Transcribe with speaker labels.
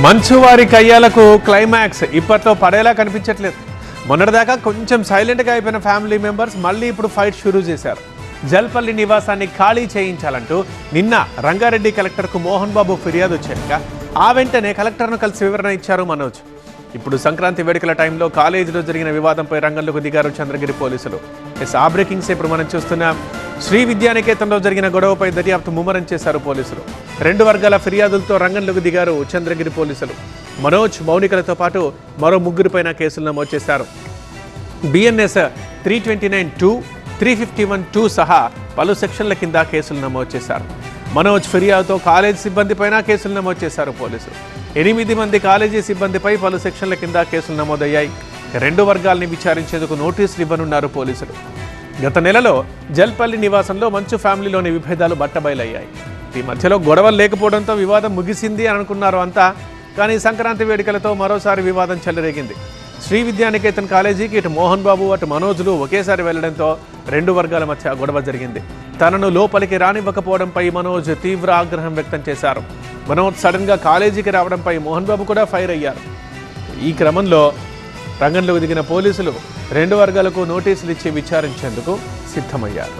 Speaker 1: మంచువారి కయ్యాలకు climax ఇప్పట్లో పడేలా కనిపించట్లేదు. మొన్నటిదాకా కొంచెం సైలెంట్గా అయిపోయిన ఫ్యామిలీ మెంబర్స్ మళ్ళీ ఇప్పుడు ఫైట్ షురూ చేశారు. జల్పల్లి నివాసాన్ని ఖాళీ చేయించాలంటూ నిన్న రంగారెడ్డి కలెక్టర్కు మోహన్ బాబు ఫిర్యాదు వచ్చాక ఆ వెంటనే కలెక్టర్ను కలిసి వివరణ ఇచ్చారు మనోజ్. ఇప్పుడు సంక్రాంతి వేడుకల టైంలో కాలేజీలో జరిగిన వివాదంపై రంగంలోకి దిగారు చంద్రగిరి పోలీసులు. ఎస్ ఆ బ్రేకింగ్స్ ఇప్పుడు మనం చూస్తున్నాం. శ్రీ విద్యానికేతంలో జరిగిన గొడవపై దర్యాప్తు ముమ్మరం చేశారు పోలీసులు. రెండు వర్గాల ఫిర్యాదులతో రంగంలోకి దిగారు చంద్రగిరి పోలీసులు. మనోజ్ మౌనికలతో పాటు మరో ముగ్గురిపైన కేసులు నమోదు చేశారు. BNS three twenty nine two three fifty one two సహా పలు సెక్షన్ల కింద కేసులు నమోదు చేశారు. మనోజ్ ఫిర్యాదుతో కాలేజీ సిబ్బందిపైన కేసులు నమోదు చేశారు పోలీసులు. ఎనిమిది మంది కాలేజీ సిబ్బందిపై పలు సెక్షన్ల కింద కేసులు నమోదయ్యాయి. రెండు వర్గాల్ని విచారించేందుకు నోటీసులు ఇవ్వనున్నారు పోలీసులు. గత నెలలో జల్పల్లి నివాసంలో మంచు ఫ్యామిలీలోని విభేదాలు బట్టబయలయ్యాయి. ఈ మధ్యలో గొడవలు లేకపోవడంతో వివాదం ముగిసింది అని అనుకున్నారు అంతా కానీ సంక్రాంతి వేడుకలతో మరోసారి వివాదం చెలరేగింది. శ్రీ విద్యానికేతన్ కాలేజీకి ఇటు మోహన్ బాబు అటు మనోజులు ఒకేసారి వెళ్ళడంతో రెండు వర్గాల మధ్య గొడవ జరిగింది. తనను లోపలికి రానివ్వకపోవడంపై మనోజ్ తీవ్ర ఆగ్రహం వ్యక్తం చేశారు. మనోజ్ సడన్గా కాలేజీకి రావడంపై మోహన్ బాబు కూడా ఫైర్ అయ్యారు. ఈ క్రమంలో రంగంలోకి దిగిన పోలీసులు రెండు వర్గాలకు నోటీసులు ఇచ్చి విచారించేందుకు సిద్ధమయ్యారు.